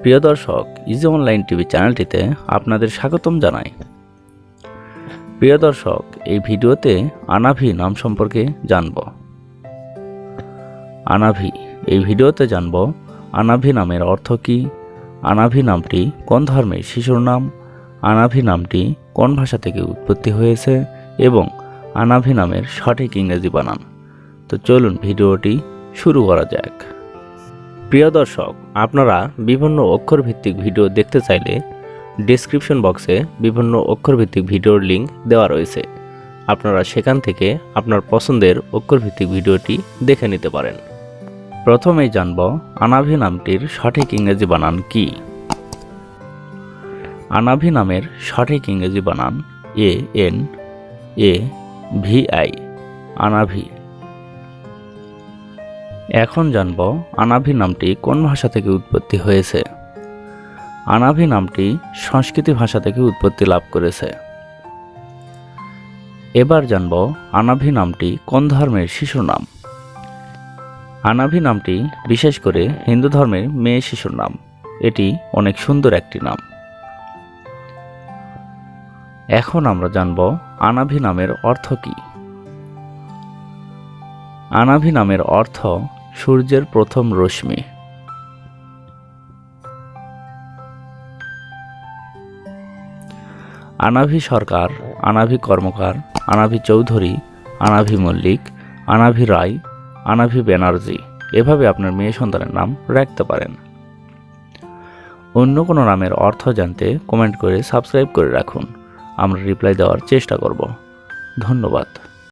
প্রিয় দর্শক easy online TV চ্যানেলটিতে আপনাদের স্বাগতম জানাই। প্রিয় দর্শক, এই ভিডিওতে আনাভি নাম সম্পর্কে জানব। আনাভি, এই ভিডিওতে জানব আনাভি নামের অর্থ কী, আনাভি নামটি কোন ধর্মের শিশুর নাম, আনাভি নামটি কোন ভাষা থেকে উৎপত্তি হয়েছে এবং আনাভি নামের সঠিক ইংরেজি বানান। তো চলুন ভিডিওটি শুরু করা যাক। প্রিয় দর্শক, আপনারা বিভিন্ন অক্ষরভিত্তিক ভিডিও দেখতে চাইলে ডেসক্রিপশন বক্সে বিভিন্ন অক্ষরভিত্তিক ভিডিওর লিঙ্ক দেওয়া রয়েছে। আপনারা সেখান থেকে আপনার পছন্দের অক্ষরভিত্তিক ভিডিওটি দেখে নিতে পারেন। প্রথমেই জানব আনাভি নামটির সঠিক ইংরেজি বানান কি? আনাভি নামের সঠিক ইংরেজি বানান A N A V I Anavi. এখন জানব আনাভি নামটি কোন ভাষা থেকে উৎপত্তি হয়েছে। আনাভি নামটি সংস্কৃতি ভাষা থেকে উৎপত্তি লাভ করেছে। এবার জানব আনাভি নামটি কোন ধর্মের শিশুর নাম। আনাভি নামটি বিশেষ করে হিন্দু ধর্মের মেয়ে শিশুর নাম। এটি অনেক সুন্দর একটি নাম। এখন আমরা জানব আনাভি নামের অর্থ কী। আনাভি নামের অর্থ সূর্যের প্রথম রশ্মি। আনাভি সরকার, আনাভি কর্মকার, আনাভি চৌধুরী, আনাভি মল্লিক, আনাভি রায়, আনাভি ব্যানার্জি এভাবে আপনার মেয়ে সন্তানের নাম রাখতে পারেন। অন্য কোনো নামের অর্থ জানতে কমেন্ট করে সাবস্ক্রাইব করে রাখুন। আমরা রিপ্লাই দেওয়ার চেষ্টা করব। ধন্যবাদ।